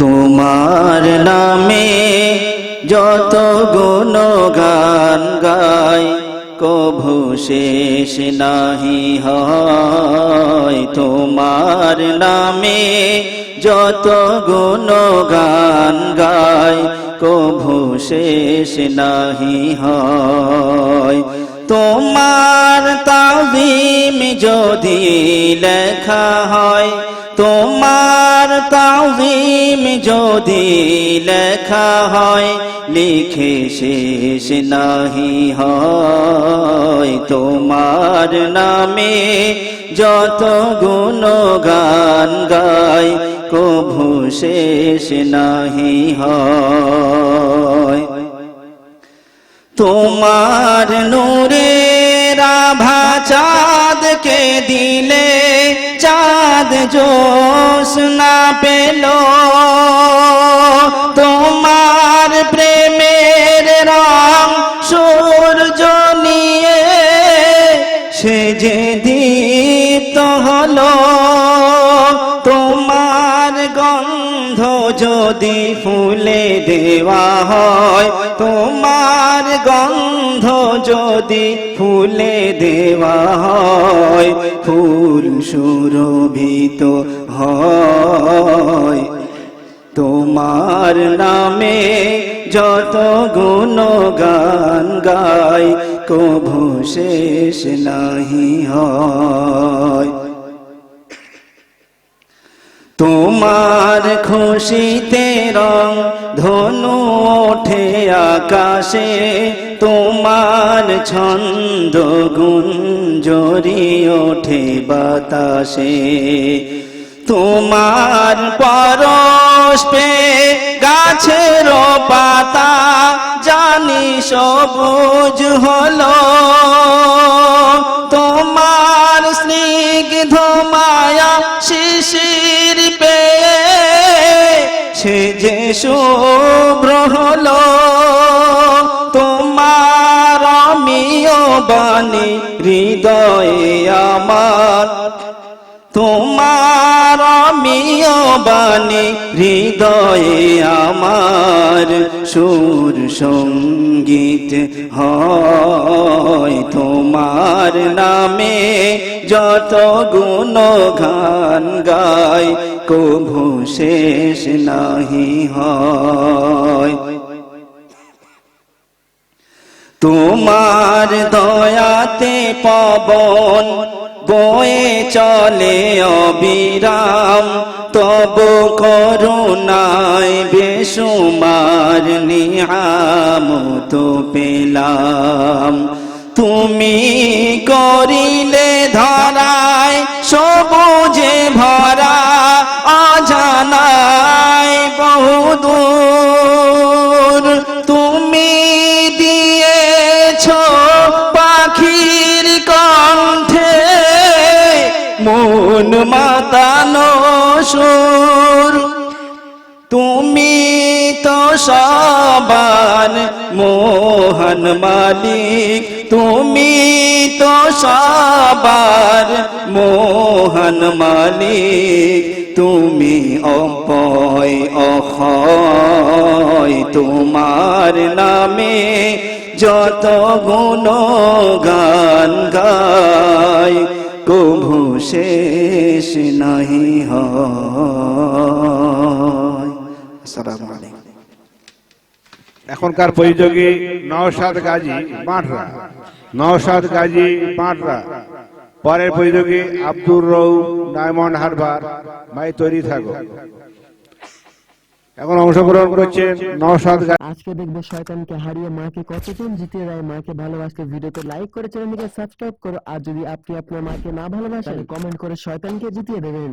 তোমার নামে যত গুণগান গাই, কভু শেষ নাহি হয়। তোমার নামে যত গুণগান গাই, কভু শেষ নাহি হয়। তোমার তাজিম যদি লেখা হয় যদি লেখা হয়, লিখে শেষ নাহি হয়। তোমার নামে যত গুণগান গাই, কভু শেষ নাহি হয়। তোমার নূরের আভা চাঁদকে দিলে ચાંદ જોશ ના પેલો. গন্ধ যদি ফুলে দেওয়া হয়, তোমার গন্ধ যদি ফুলে দেওয়া হয়, ফুল সুরভিত হয়। তোমার নামে যত গুণগান গাই, কভু শেষ নাহি হয়। খুশিতে রং ধনু ওঠে আকাশে, তোমার ছন্দ গুঞ্জরি ওঠে বাতাসে। তোমার পরশ পে গাছের পাতা, জানি সবুজ হলো। সে যে শুভ্র তোমার আমিও বাণী হৃদয়ে আমার। তোমার আমিও বাণী হৃদয়ে আমার সুর সংগীত হয়। তোমার নামে যত গুণ গান গাই কভু শেষ নাহি হয়। তোমার দয়াতে পবন, বয়ে চলে অবিরাম। তব করুণায় বেসুমার নিয়ামত পেলাম। তুমি করিলে ধরায় সবুজে ভরা অজানায় বহুদূর। তুমি দিয়েছ পাখির কণ্ঠে মন মাতানো সুর তুমি তো সবার মোহন মালিক, তুমি তো সবার মোহন মালিক, তুমি অপয় অক্ষয়। তোমার নামে যত গুণ গান গায় কভু শেষ নাহি আসসালামু আলাইকুম। এখনকার প্রতিযোগী নওশাদ গাজী পাঁটরা নওশাদ গাজী পাঁটরা পরের প্রতিযোগী আব্দুর রৌ ডায়মন্ড হারবার ভাই তৈরি থাকো এখন অংশগ্রহণ করছেন নওশাদ আজকে দেখব শয়তানকে হারিয়ে মাকে কতজন জিতিয়ে দেয়, মাকে ভালোবাসতে ভিডিওতে লাইক করে চ্যানেলটিকে সাবস্ক্রাইব করো, আর যদি আপনি আপনার মাকে না ভালোবাসেন কমেন্ট করে শয়তানকে জিতিয়ে দেবেন।